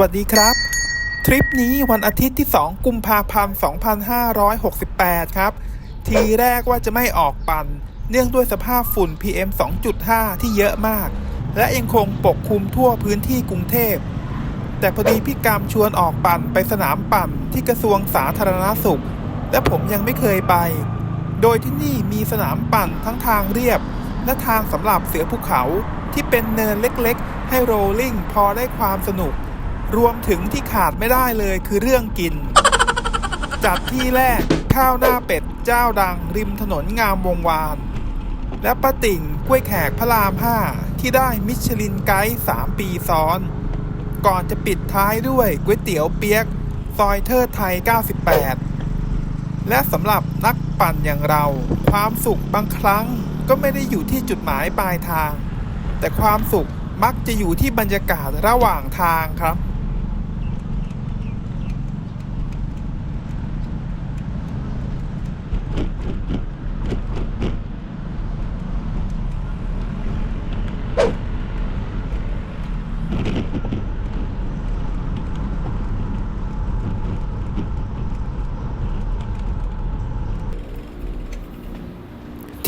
วัสดีครับ ทริปนี้วันอาทิตย์ที่ 2 กุมภาพันธ์ 2568 ครับ ทีแรกว่าจะไม่ออกปั่น เนื่องด้วยสภาพฝุ่น PM 2.5 ที่เยอะมาก และยังคงปกคลุมทั่วพื้นที่กรุงเทพ แต่พอดีพี่กามชวนออกปั่นไปสนามปั่นที่กระทรวงสาธารณสุข และผมยังไม่เคยไป โดยที่นี่มีสนามปั่นทั้งทางเรียบ และทางสำหรับเสือภูเขาที่เป็นเนินเล็กๆ ให้โรลลิ่งพอได้ความสนุก รวมถึงที่ขาดไม่ได้เลยคือเรื่องกิน จัดที่แรกข้าวหน้าเป็ดเจ้าดังริมถนนงามวงวาน และป้าติ่งกล้วยแขกพระราม5ที่ได้มิชลินไกด์3ปีซ้อน ก่อนจะปิดท้ายด้วยก๋วยเตี๋ยวเปียก ซอยเทิดไทย 98 และสำหรับนักปั่นอย่างเรา ความสุขบางครั้งก็ไม่ได้อยู่ที่จุดหมายปลายทาง แต่ความสุขมักจะอยู่ที่บรรยากาศระหว่างทางครับ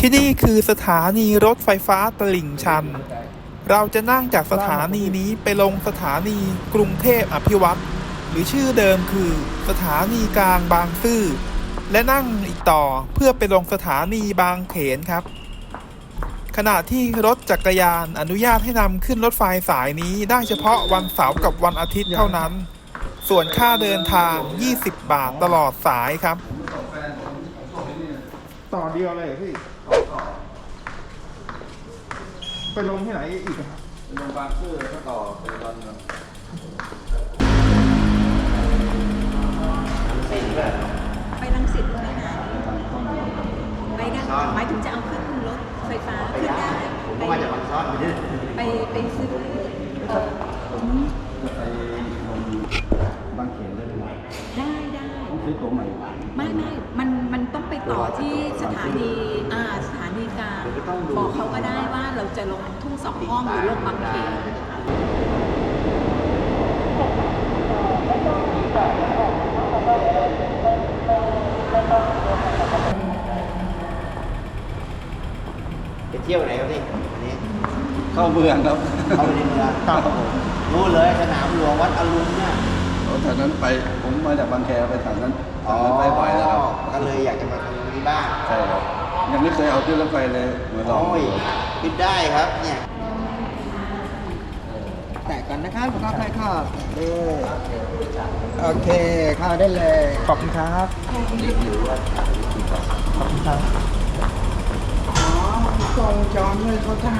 ที่นี่คือสถานีรถไฟฟ้าตลิ่งชัน เราจะนั่งจากสถานีนี้ไปลงสถานีกรุงเทพอภิวัตรหรือชื่อเดิมคือสถานีกลางบางซื่อ และนั่งอีกต่อเพื่อไปลงสถานีบางเขนครับ ขณะที่รถจักรยานอนุญาตให้นำขึ้นรถไฟสายนี้ได้เฉพาะวันเสาร์กับวันอาทิตย์เท่านั้น ส่วนค่าเดินทาง 20 บาทตลอดสายครับ ต่อเดียวเลยพี่ ไปลงที่ไหนอีกอะครับลงบางซื่อแล้วก็ต่อไปดอนเมืองไปรังสิตเลยนะไปได้หมายถึงจะเอาขึ้นรถไฟฟ้าขึ้นได้ผมก็มาจากบางซ่อนไปดิไปไปซื้อเออผมจะไปลงบางเขนได้ไหมได้ได้ต้องซื้อตั๋วใหม่ไม่ไม่มันมัน ต้องไปต่อที่สถานีอ่าสถานีกลางบอกเขาก็ได้ว่าเราจะลงทุ่งสองห้องหรือลงบางเขนไปเที่ยวไหนครับพี่อันนี้เข้าเมืองครับ เข้าไปในเมืองครับผมรู้เลยสนามหลวงวัดอรุณเนี่ยเอาแถวนั้นไปผมมาจากบางแคไปแถวนั้นแถวนั้นไปบ่อยแล้วครับ ยังไม่เคยเอาขึ้นรถไฟเลยมาลองโอ้ยขึ้นได้ครับเนี่ยแตะก่อนนะครับแล้วก็ค่อยเข้าเออโอเคเข้าได้เลยขอบคุณครับขอบคุณครับอ๋อกองจอนเลยเขาเจ้า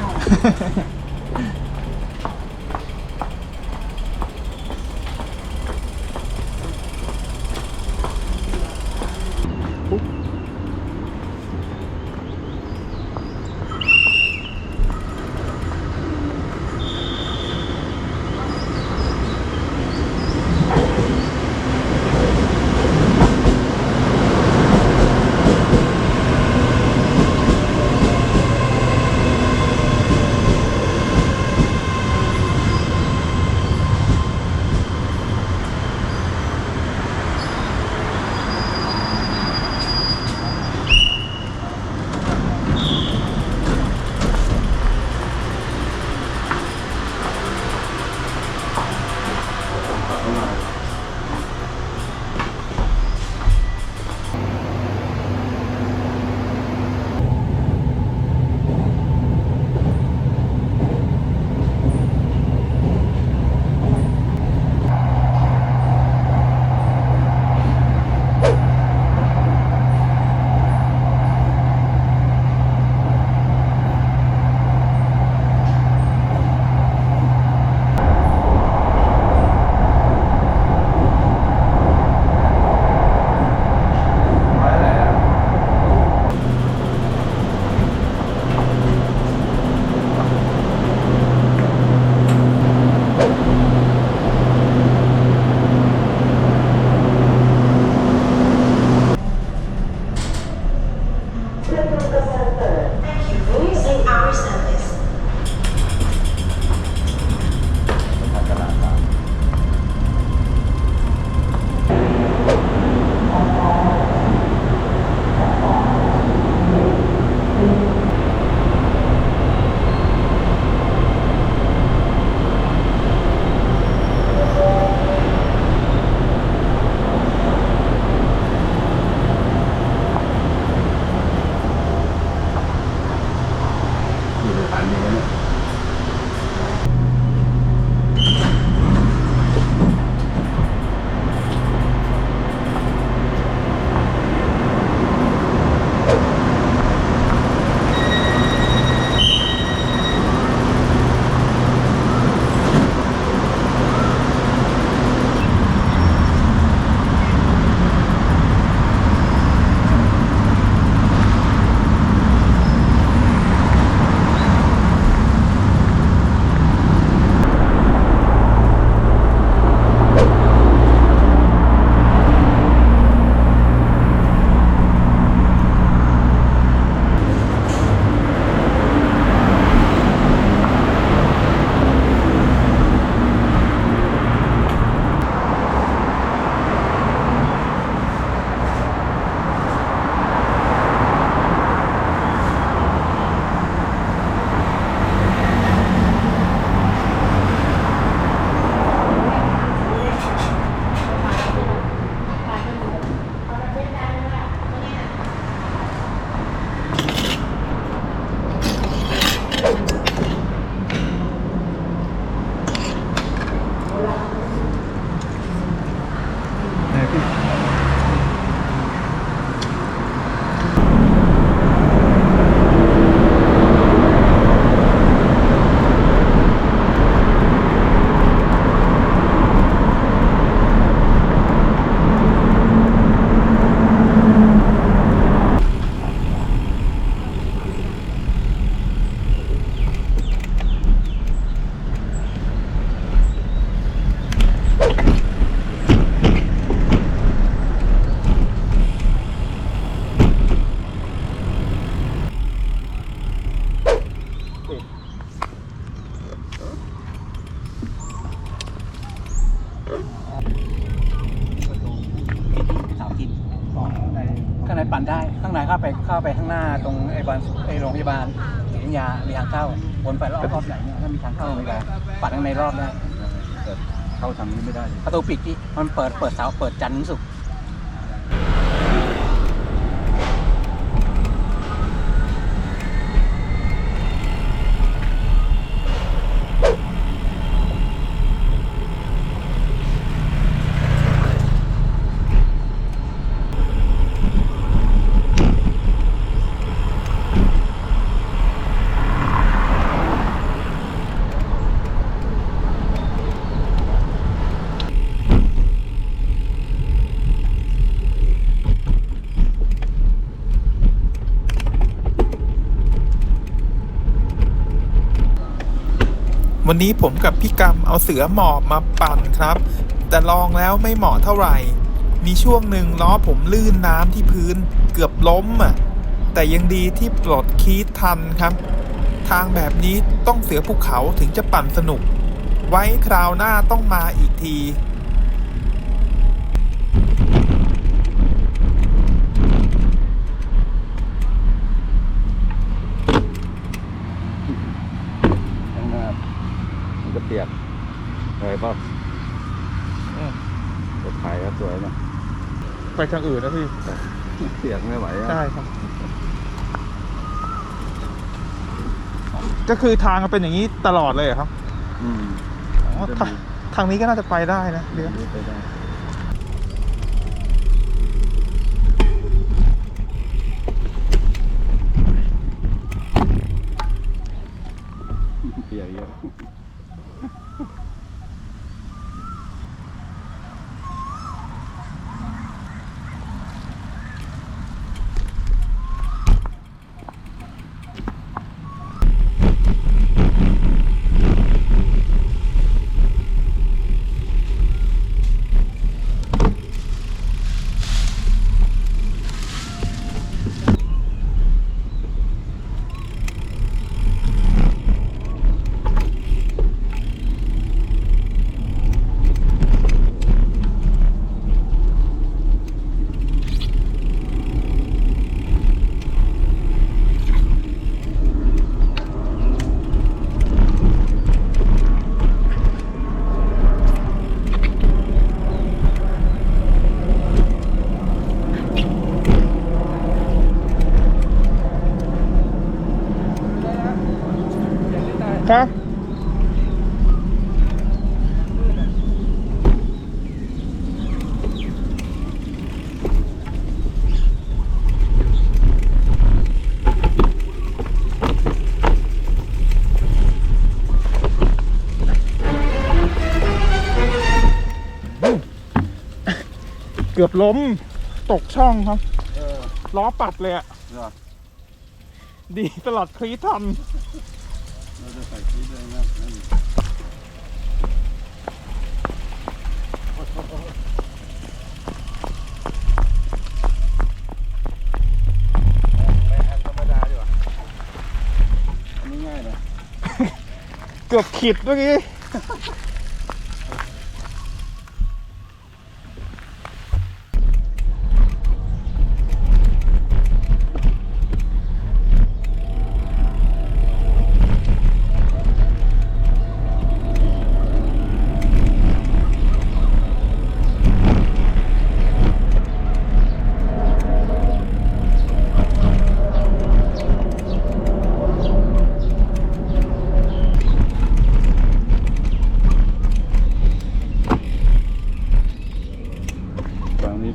ปั่นได้ข้างในเข้าไปเข้าไปข้างหน้าตรงไอ้บานไอ้โรงพยาบาลศรีธัญญามีทางเข้าวนไปรอบรอบไหนเนี่ยถ้ามีทางเข้าไม่ได้ปั่นข้างในรอบได้แต่เข้าทางนี้ไม่ได้ ประตูปิดที่มันเปิดเปิดเสาร์เปิดจันทร์ถึงศุกร์ วันนี้ผมกับพี่กรรมเอาเสือหมอบมาปั่นครับ แต่ลองแล้วไม่เหมาะเท่าไหร่ มีช่วงหนึ่งล้อผมลื่นน้ำที่พื้นเกือบล้มอะ แต่ยังดีที่ปลดคีททันครับ ทางแบบนี้ต้องเสือภูเขาถึงจะปั่นสนุก ไว้คราวหน้าต้องมาอีกที ข้างหน้ามันจะเปียกอะไรป่ะรถไถก็สวยนะ ไปทางอื่นนะพี่เปียกไม่ไหวอะใช่ครับ ก็คือทางมันเป็นอย่างนี้ตลอดเลยเหรอครับอืมอ๋อทางทางนี้ก็น่าจะไปได้นะเดี๋ยวไปได้ กือบล้มตกช่องครับล้อปัดเลยอะเหรอดีตลอดคลีททัน เราจะใส่ชีสเลยนะนั่นธรรมดาดีกว่าอันนี้ง่ายเลยเกือบขิดเมื่อกี้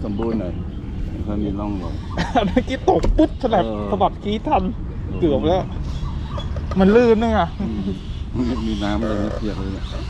สมบูรณ์หน่อยถ้ามีร่องรอย เมื่อกี้ตกปุ๊บฉลับเออ สะบัดกรีดทัน เกือบแล้ว มันลื่นนึงอะมีน้ำอะไรไม่เปียกเลยเนี่ยเนี่ย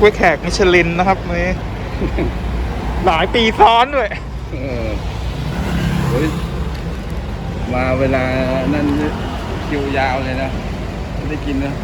กล้วยแขกมิชลินนะครับนี่หลายปีซ้อนด้วยเออโอ้ยมาเวลานั้นคิวยาวเลยนะ ไม่ได้กินนะ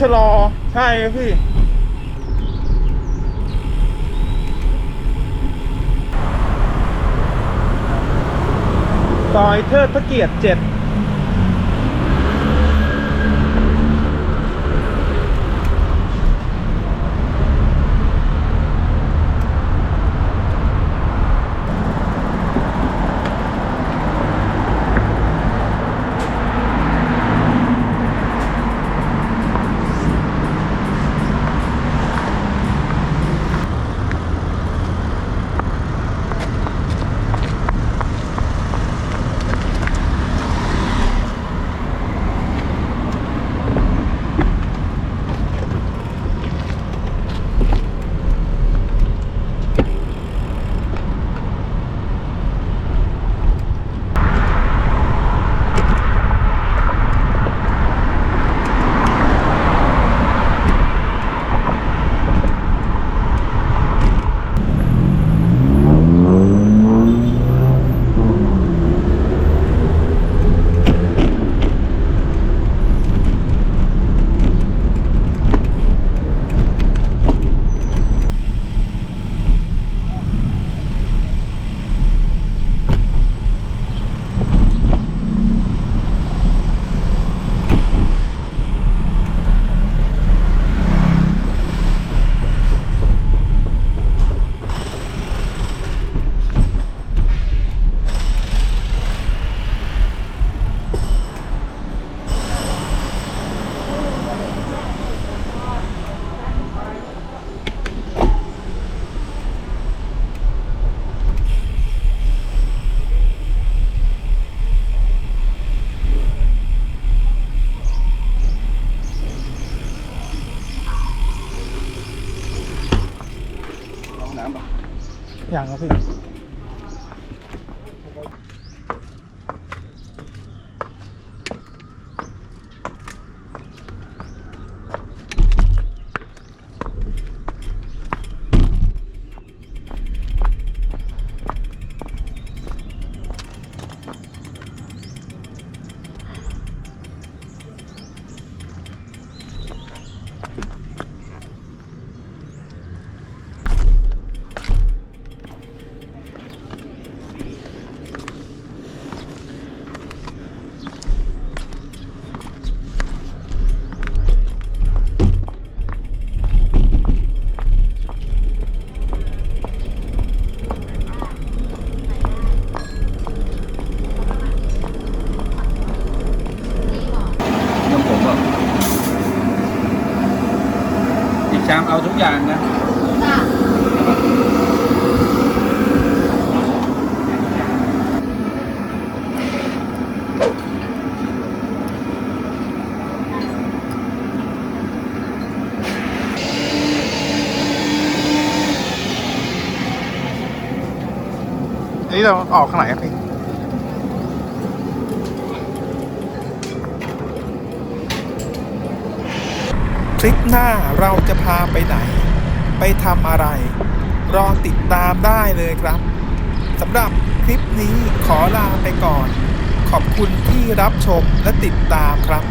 ชะลอ ใช่ครับพี่ ซอยเทิดพระเกียรติเจ็ด อย่างครับพี่ อันนี้เราออกข้างไหนครับพี่ทริปหน้าเราจะพาไปไหน ไปทำอะไร รอติดตามได้เลยครับสำหรับคลิปนี้ขอลาไปก่อน ขอบคุณที่รับชมและติดตามครับ